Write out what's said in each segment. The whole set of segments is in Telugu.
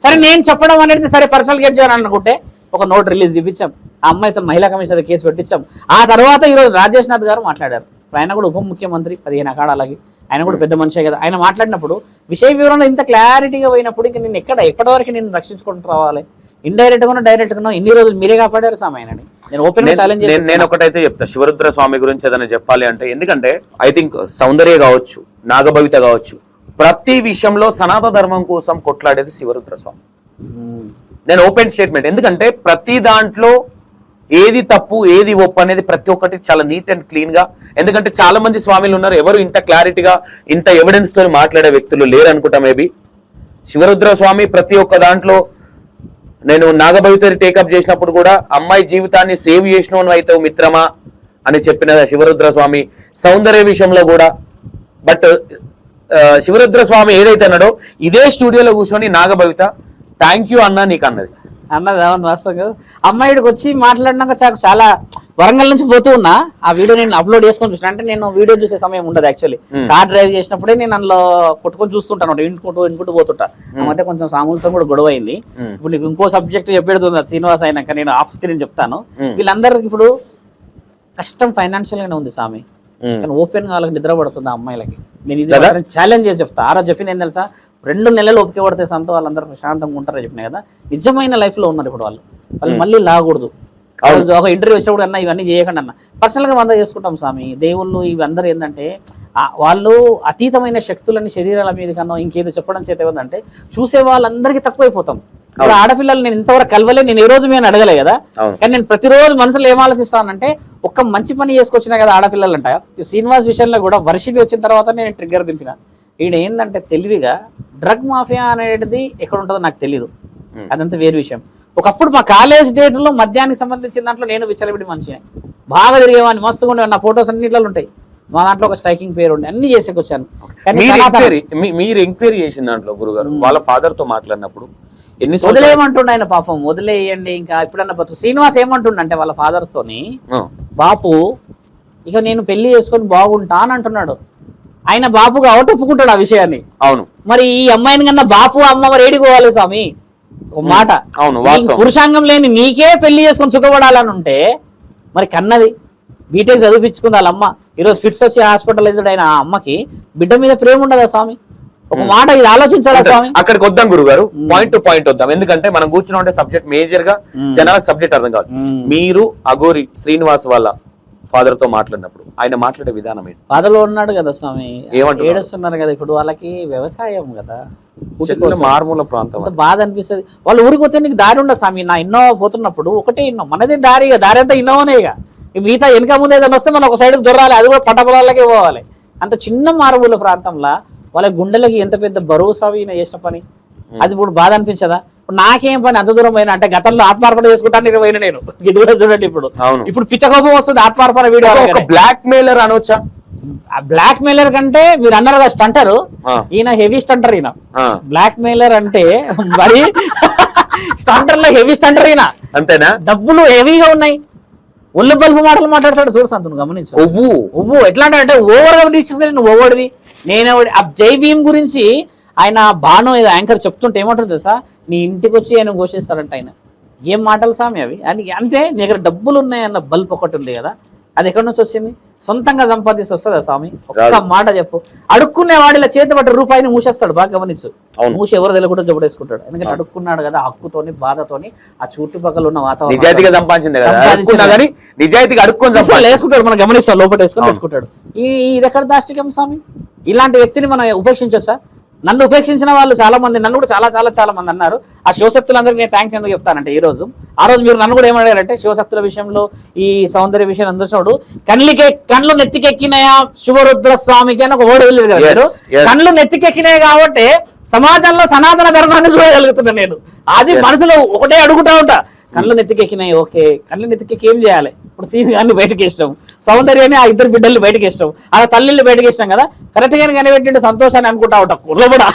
సరే నేను చెప్పడం అనేది సరే పర్సనల్ గెట్ చేయాలని అనుకుంటే ఒక నోట్ రిలీజ్ ఇప్పించాం. ఆ అమ్మాయితో మహిళా కమిషన్ కేసు పెట్టించాం. ఆ తర్వాత ఈరోజు రాజేష్ నాథ్ గారు మాట్లాడారు. ఆయన కూడా ఉప ముఖ్యమంత్రి పదిహేను అకాడాలకి ఆయన కూడా పెద్ద మనిషే కదా. ఆయన మాట్లాడినప్పుడు విషయ వివరణ ఇంత క్లారిటీగా పోయినప్పుడు ఇంక నేను ఎక్కడ ఎప్పటి వరకు నేను రక్షించుకుంటూ రావాలి? ఇండైరెక్ట్ గానో డైరెక్ట్ గానో ఇన్ని రోజులు మీరే కాపాడారు సామాయనని నేను? ఓపెన్ నేను- ఛాలెంజ్ నేను నేను ఒకటైతే చెప్తా. శివరుద్ర స్వామి గురించి ఏదైనా చెప్పాలి అంటే ఎందుకంటే ఐ థింక్ సౌందర్య కావచ్చు నాగభవిత కావచ్చు ప్రతి విషయంలో సనాతన ధర్మం కోసం కొట్లాడేది శివరుద్ర స్వామి నేను ఓపెన్ స్టేట్మెంట్ ఎందుకంటే ప్రతి దాంట్లో ఏది తప్పు ఏది ఒప్పు అనేది ప్రతి ఒక్కటి చాలా నీట్ అండ్ క్లీన్గా ఎందుకంటే చాలా మంది స్వామిలు ఉన్నారు ఎవరు ఇంత క్లారిటీగా ఇంత ఎవిడెన్స్తో మాట్లాడే వ్యక్తులు లేరు అనుకుంటా మేబీ శివరుద్ర స్వామి ప్రతి ఒక్క దాంట్లో నేను నాగభవితరి టేకప్ చేసినప్పుడు కూడా అమ్మాయి జీవితాన్ని సేవ్ చేసినవను అయితే మిత్రమా అని చెప్పిన శివరుద్ర స్వామి సౌందర్య విషయంలో కూడా బట్ శివరుద్ర స్వామి ఏదైతే అన్నాడో ఇదే స్టూడియోలో కూర్చొని నాగభవిత థ్యాంక్ యూ అన్నా నీకు అన్నది. అన్నది అవును వాస్తవం కదా? అమ్మాయిడికి వచ్చి మాట్లాడినాక చాలా చాలా వరంగల్ నుంచి పోతూ ఉన్నా ఆ వీడియో నేను అప్లోడ్ చేసుకొని చూసిన. అంటే నేను వీడియో చూసే సమయం ఉండదు యాక్చువల్లీ కార్ డ్రైవ్ చేసినప్పుడే నేను అందులో కొట్టుకొని చూస్తుంటాను ఇంటుకుంటూ ఇంటుకుంటూ పోతుంటా. మధ్య కొంచెం సాములతో కూడా గొడవ అయింది. ఇప్పుడు నీకు ఇంకో సబ్జెక్ట్ చెప్పేడుతుంది అది శ్రీనివాస్ అయినాక. నేను ఆఫ్ స్క్రీన్ చెప్తాను. వీళ్ళందరికి ఇప్పుడు కష్టం ఫైనాన్షియల్ గానే ఉంది స్వామి. కానీ ఓపెన్గా వాళ్ళకి నిద్ర పడుతుంది ఆ అమ్మాయిలకి. నేను ఇది? ఛాలెంజ్ చేసి చెప్తా. ఆ రోజు చెప్పింది ఏం తెలుసా? రెండు నెలలు ఓపిక పడితే సంతో వాళ్ళందరూ ప్రశాంతంగా ఉంటారని చెప్పిన కదా? నిజమైన లైఫ్లో ఉన్నారు ఇప్పుడు వాళ్ళు. వాళ్ళు మళ్ళీ లాగకూడదు. రోజు ఒక ఇంటర్వ్యూ వచ్చినప్పుడు అన్న ఇవన్నీ చేయకండి అన్న. పర్సనల్గా వంద చేసుకుంటాం స్వామి. దేవుళ్ళు ఇవి అందరూ ఏంటంటే వాళ్ళు అతీతమైన శక్తులని శరీరాల మీద కన్నా ఇంకేదో చెప్పడం చేత ఏంటంటే చూసే వాళ్ళందరికీ తక్కువైపోతాం. ఇప్పుడు ఆడపిల్లలు నేను ఇంతవరకు కలవలే నేను ఏ రోజు మేము అడగలే కదా. కానీ నేను ప్రతిరోజు మనసులో ఏం ఆలోచిస్తానంటే ఒక్క మంచి పని చేసుకొచ్చినా కదా ఆడపిల్లలు అంట. శ్రీనివాస్ విషయంలో కూడా వర్షికి వచ్చిన తర్వాత నేను ట్రిగ్గర్ దింపిన. ఈయన ఏంటంటే తెలివిగా డ్రగ్ మాఫియా అనేది ఎక్కడ ఉంటుందో నాకు తెలియదు అదంతా వేరే విషయం. ఒకప్పుడు మా కాలేజ్ డేట్లో మద్యానికి సంబంధించిన దాంట్లో నేను విచ్చలవిడి మనిషిని. బాగా తిరిగేవాడిని మస్తుగా ఉండేవాడిని. నా ఫొటోస్ అన్నిట్లో ఉంటాయి. మా దాంట్లో ఒక స్ట్రైకింగ్ పేరు ఉండే అన్ని చేసేకొచ్చాను. మీరు ఎంక్వైరీ చేసిన దాంట్లో గురుగారు వాళ్ళ ఫాదర్తో మాట్లాడినప్పుడు ఎన్ని వదిలేయమంటుండ ఆయన పాపం. వదిలేయండి ఇంకా. ఇప్పుడన్నా బతుకు. శ్రీనివాస్ ఏమంటుండంటే వాళ్ళ fathers తోని బాపు ఇక నేను పెళ్ళి చేసుకొని బాగుంటా అని అంటున్నాడు. ఆయన బాపుగా అవుట్ ఒప్పుకుంటాడు ఆ విషయాన్ని. అవును. మరి ఈ అమ్మాయిని కన్నా బాపు అమ్మ మరి ఏడిపోవాలి స్వామి? ఒక మాట. అవును. పురుషాంగం లేని నీకే పెళ్ళి చేసుకొని సుఖపడాలని ఉంటే మరి కన్నది. బీటెక్ చదివించుకుంది వాళ్ళ అమ్మ. ఈరోజు ఫిట్స్ వచ్చి హాస్పిటలైజ్డ్ అయిన ఆ అమ్మకి బిడ్డ మీద ప్రేమ ఉండదా స్వామి? ఒక మాట ఇది ఆలోచించాలా స్వామి? అక్కడికి వద్దాం గురుగారు. పాయింట్ టు పాయింట్ వద్దాం. ఎందుకంటే మనం కూర్చుని ఉంటే సబ్జెక్ట్ మేజర్గా జనాలకు సబ్జెక్ట్ అర్థం కాదు. మీరు అగోరి శ్రీనివాస్ వాళ్ళ ఫాదర్తో మాట్లాడినప్పుడు ఆయన మాట్లాడే విధానం ఏంటి? బాధలో ఉన్నాడు కదా స్వామి? ఏడుస్తున్నారు కదా ఇప్పుడు వాళ్ళకి వ్యవసాయం కదా. మారుమూల ప్రాంతం బాధ అనిపిస్తుంది. వాళ్ళు ఊరికి పోతే నీకు దారి ఉండదు స్వామి. నా ఇన్నోవా పోతున్నప్పుడు ఒకటే ఇన్నో మనదే దారి దారి అంతా ఈ మిగతా వెనక ముందు ఏదైనా వస్తే మనం ఒక సైడ్ దొరాలి అది కూడా పంట పొలాలకే పోవాలి. అంత చిన్న మారుమూల ప్రాంతంలో వాళ్ళ గుండెలకి ఎంత పెద్ద స్వామి ఈయన చేసిన పని? అది ఇప్పుడు బాధ అనిపించదా? ఇప్పుడు నాకేం పని అంత దూరం పోయినా అంటే గతంలో ఆత్మార్పణ చేసుకుంటాను పోయిన నేను. ఇది కూడా చూడండి ఇప్పుడు. ఇప్పుడు పిచ్చకోపం వస్తుంది ఆత్మార్పణ వీడియో బ్లాక్ మెయిలర్ అనొచ్చా? బ్లాక్ మెయిలర్ కంటే మీరు అన్నారు కదా స్టంటరు. ఈయన హెవీ స్టంటర్ ఈయన. బ్లాక్ మెయిలర్ అంటే మరి స్టంటర్లో హెవీ స్టంటర్ ఈయన. అంతేనా? డబ్బులు హెవీగా ఉన్నాయి. ఒళ్ళు బల్బు మాటలు మాట్లాడతాడు చూడు సంతను గమనించు. నువ్వు ఎట్లా అంటే ఓవర్గా నువ్వు ఓవర్డివి నేను జై భీమ్ గురించి ఆయన బాను ఏదో యాంకర్ చెప్తుంటే ఏమంటారు తెలుసా? నీ ఇంటికి వచ్చి ఆయన ఘోషిస్తాడంట ఆయన. ఏం మాటలు సామి అవి? అని అంటే నీ దగ్గర డబ్బులు ఉన్నాయన్న బల్బ్ ఒకటి ఉంది కదా అది ఎక్కడి నుంచి వచ్చింది? సొంతంగా సంపాదిస్తే వస్తుందా స్వామి ఒక్క. మాట చెప్పు. అడుక్కునే వాడిలా చేతి పట్ట రూపాయిని మూసేస్తాడు బాగా గమనించు. మూసి ఎవరు తెలియకుండా జబడేసుకుంటాడు ఎందుకంటే అడుక్కున్నాడు కదా హక్కుతోని బాధతోని ఆ చుట్టుపక్కల ఉన్న వాతావరణం నిజాయితీగా సంపాదించింది కదా? నిజాయితీగా అడుక్కొని వేసుకుంటాడు మనం గమనిస్తాం లోపల వేసుకొని పెట్టుకుంటాడు. ఈ ఇది ఎక్కడ దాష్టికం స్వామి ఇలాంటి వ్యక్తిని మనం ఉపేక్షించవచ్చా? నన్ను ఉపేక్షించిన వాళ్ళు చాలా మంది నన్ను కూడా చాలా చాలా చాలా మంది అన్నారు. ఆ శివశక్తులందరికీ నేను థ్యాంక్స్ ఎందుకు చెప్తానంటే ఈ రోజు. ఆ రోజు మీరు నన్ను కూడా ఏమడిగారంటే శివశక్తుల విషయంలో ఈ సౌందర్య విషయం అందరినోడు కళ్ళకి కళ్ళు నెత్తికెక్కినాయా శివరుద్ర స్వామికి అని ఒక ఓడి వెళ్ళారు. కళ్ళు నెత్తికెక్కినాయి కాబట్టి సమాజంలో సనాతన ధర్మాన్ని చూడగలుగుతున్నా నేను. అది మనసులో ఒకటే అడుగుతా ఉంటా. కళ్ళు నెత్తికెక్కినాయి ఓకే. కళ్ళు నెత్తికెక్కి ఏం చేయాలి? ఇప్పుడు సీన్ గారిని బయటకి ఇష్టం సౌందర్యాన్ని ఆ ఇద్దరు బిడ్డల్ని బయటకి ఇష్టం ఆ తల్లిని బయటకి ఇష్టం కదా? కరెక్ట్ గాని కనిపెట్టిండు సంతోషాన్ని అనుకుంటా ఉంటా. కుర్ర కూడా.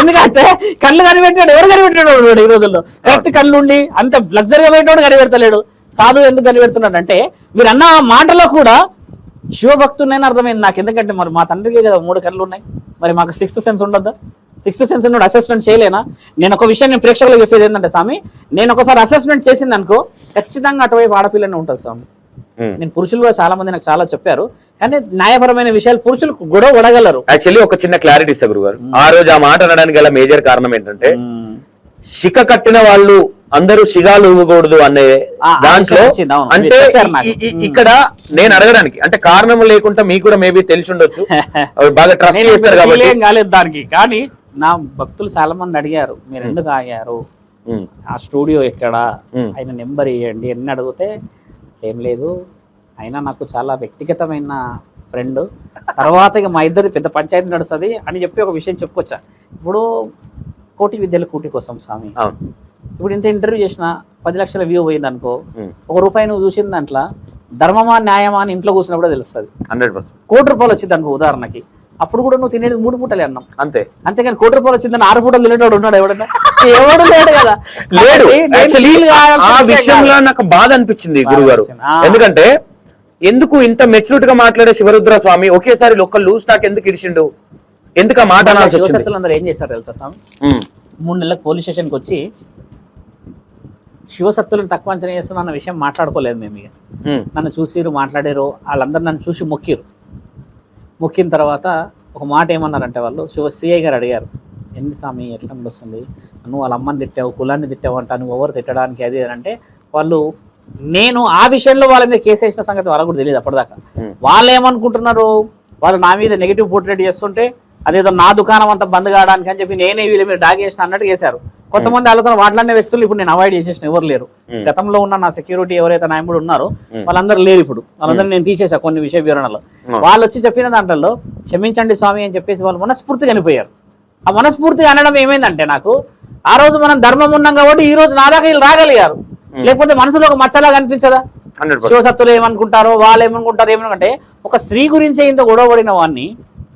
ఎందుకంటే కళ్ళు కనిపెట్టాడు ఎవరు కనిపెట్టాడు వాడు ఈ రోజుల్లో? కరెక్ట్ కళ్ళు ఉండి అంత లగ్జరీగా పెట్టాడు కనిపెడతలేడు. సాధువు ఎందుకు కనిపెడుతున్నాడు అంటే మీరు అన్న మాటలో కూడా శివభక్తుడైనా అర్థమైంది నాకు. ఎందుకంటే మరి మా తండ్రికి కదా మూడు కళ్ళు ఉన్నాయి. మరి మాకు సిక్స్త్ సెన్స్ ఉండొద్దా? సిక్స్త్ సెన్స్ ఉన్నోడు అసెస్మెంట్ చేయలేనా? నేను ఒక విషయం నేను ప్రేక్షకులకు చెప్పేది ఏంటంటే స్వామి నేను ఒకసారి అసెస్మెంట్ చేసింది అనుకో ఖచ్చితంగా అటువైపు ఆడపిల్లనే ఉంటుంది స్వామి. ఉమ్. నేను పురుషులు కూడా చాలా మంది నాకు చాలా చెప్పారు. కానీ న్యాయపరమైన విషయాలు పురుషులు గొడవ పడగలరు యాక్చువల్లీ ఒక చిన్న క్లారిటీ ఇస్తా గురుగారు. ఆ రోజు ఆ మాట అనడానికి గల మేజర్ కారణం ఏంటంటే శిఖ కట్టిన వాళ్ళు అందరూ శిగాలు ఊగకూడదు అనే దాంట్లో. అంటే ఇక్కడ నేను అడగడానికి అంటే కారణం లేకుండా మీకు కూడా మేబీ తెలిసి ఉండొచ్చు బాగా ట్రస్ట్ చేస్తారు కాబట్టి. కాలేదు దానికి. కానీ నా భక్తులు చాలా మంది అడిగారు మీరు ఎందుకు ఆగారు? ఆ స్టూడియో ఎక్కడ. ఆయన నెంబర్ ఇవ్వండి అన్ని అడిగితే ఏం లేదు. అయినా నాకు చాలా వ్యక్తిగతమైన ఫ్రెండ్ తర్వాత ఇక మా ఇద్దరి పెద్ద పంచాయతీ నడుస్తుంది అని చెప్పి ఒక విషయం చెప్పుకొచ్చా. ఇప్పుడు కోటి విద్యల కూటి కోసం స్వామి. ఇప్పుడు ఇంత ఇంటర్వ్యూ చేసిన పది లక్షల వ్యూ పోయింది అనుకో ఒక రూపాయి నువ్వు చూసిన దాంట్లో ధర్మమా న్యాయమా అని ఇంట్లో కూర్చున్నప్పుడే తెలుస్తుంది. Hundred percent. కోటి రూపాయలు వచ్చింది అనుకో ఉదాహరణకి. అప్పుడు కూడా నువ్వు తినేది మూడు పూటలే అన్నాం. అంతే. అంతేగాని కోటి రూపాయలు వచ్చిందని ఆరు పూటలు తినేటోడు ఉన్నాడు ఎవడన్నా? ఎవడు లేడు కదా. లేడు. ఆ విషయం విషయంలో. నాకు బాధ అనిపించింది గురుగారు. ఎందుకంటే ఎందుకు ఇంత మెచ్యూరిటీ గా మాట్లాడే శివరుద్ర స్వామి? ఒకేసారి ఒక్క లూజ్ టాక్ ఎందుకు ఇడిచిండు? ఎందుకు ఆ మాట అనాల్సి వచ్చింది? ఏం చేశారు తెలుసా స్వామి మూడు నెలలకు పోలీస్ స్టేషన్కి వచ్చి శివశక్తులను తక్కువ అంచనా చేస్తున్నా అన్న విషయం మాట్లాడుకోలేదు మేము ఇక. నన్ను చూసిరు మాట్లాడారు వాళ్ళందరూ నన్ను చూసి మొక్కిరు. మొక్కిన తర్వాత ఒక మాట ఏమన్నారంటే వాళ్ళు శివ సిఐ గారు అడిగారు ఎందు స్వామి ఎట్లా నడుస్తుంది? నువ్వు వాళ్ళ అమ్మని తిట్టావు కులాన్ని తిట్టావు అంట నువ్వు ఎవరు తిట్టడానికి అది అంటే వాళ్ళు నేను ఆ విషయంలో వాళ్ళ మీద కేసు వేసిన సంగతి వాళ్ళకు కూడా తెలియదు అప్పటిదాకా. వాళ్ళు ఏమనుకుంటున్నారు? వాళ్ళు నా మీద నెగిటివ్ పోర్ట్రేట్ చేస్తుంటే అదేదో నా దుకాణం అంతా బంద్ కావడానికి అని చెప్పి నేనే వీళ్ళ మీద డాగ్ చేసిన అన్నట్టు చేశారు కొంతమంది వాళ్ళతో మాట్లాడిన వ్యక్తులు ఇప్పుడు నేను అవాయిడ్ చేసేసిన ఎవరు లేరు. గతంలో ఉన్న నా సెక్యూరిటీ ఎవరైతే నాయకుడు ఉన్నారో వాళ్ళందరూ లేరు ఇప్పుడు. వాళ్ళందరూ నేను తీసేసా కొన్ని విషయ వివరణలో. వాళ్ళు వచ్చి చెప్పిన దాంట్లో క్షమించండి స్వామి అని చెప్పేసి వాళ్ళు మనస్ఫూర్తిగా అనిపోయారు ఆ మనస్ఫూర్తిగా అనడం ఏమైందంటే నాకు ఆ రోజు మనం ధర్మం ఉన్నాం కాబట్టి ఈ రోజు నా దాకా వీళ్ళు రాగలిగారు. లేకపోతే మనసులో ఒక మచ్చలాగా అనిపించదా? శివసత్తులు ఏమనుకుంటారో వాళ్ళు ఏమనుకుంటారు ఏమనుకుంటే ఒక స్త్రీ గురించే ఇంత గొడవపడిన వాడిని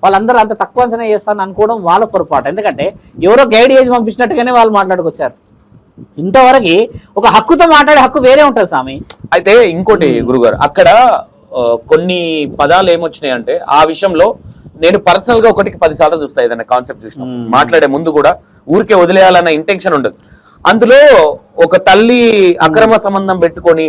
వాళ్ళందరూ అంత తక్కువ అంచనా చేస్తాను అనుకోవడం వాళ్ళ పొరపాటు. ఎందుకంటే ఎవరో గైడ్ చేసి పంపించినట్టుగానే వాళ్ళు మాట్లాడుకొచ్చారు ఇంతవరకు ఒక హక్కుతో మాట్లాడే హక్కు వేరే ఉంటుంది స్వామి. అయితే ఇంకోటి గురుగారు అక్కడ కొన్ని పదాలు ఏమొచ్చినాయి అంటే ఆ విషయంలో నేను పర్సనల్గా ఒకటికి పది సార్లు చూస్తా ఏదైనా కాన్సెప్ట్ చూసిన మాట్లాడే ముందు కూడా ఊరికే వదిలేయాలన్న ఇంటెన్షన్ ఉండదు. అందులో ఒక తల్లి అక్రమ సంబంధం పెట్టుకొని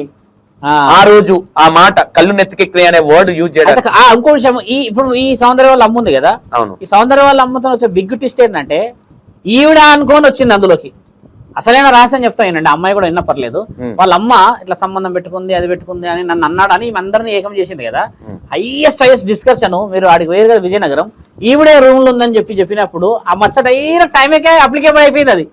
ఆ. రోజు ఆ మాట కళ్ళు నెత్తికెక్కినాయి అనే వర్డ్ యూజ్ చేయడం ఇంకో విషయం ఈ ఇప్పుడు ఈ సౌందర్య వాళ్ళ అమ్మ ఉంది కదా? అవును. ఈ సౌందర్య వాళ్ళ అమ్మతో వచ్చే బిగ్ ట్విస్ట్ ఏంటంటే ఈవిడ అనుకొని వచ్చింది అందులోకి. అసలైన రహస్యం చెప్తానండి అమ్మాయి కూడా విన్న పర్లేదు. వాళ్ళ అమ్మ ఇట్లా సంబంధం పెట్టుకుంది అది పెట్టుకుంది అని నన్ను అన్నాడు అని అందరినీ ఏకం చేసింది కదా? హైయెస్ట్ హైయెస్ట్ డిస్కషన్ మీరు ఆడికి వేరు కదా విజయనగరం. ఈవిడే రూమ్లో ఉందని చెప్పి చెప్పినప్పుడు ఆ మచ్చ డైరెక్ట్ టైంకే అప్లికేబుల్ అయిపోయింది అది.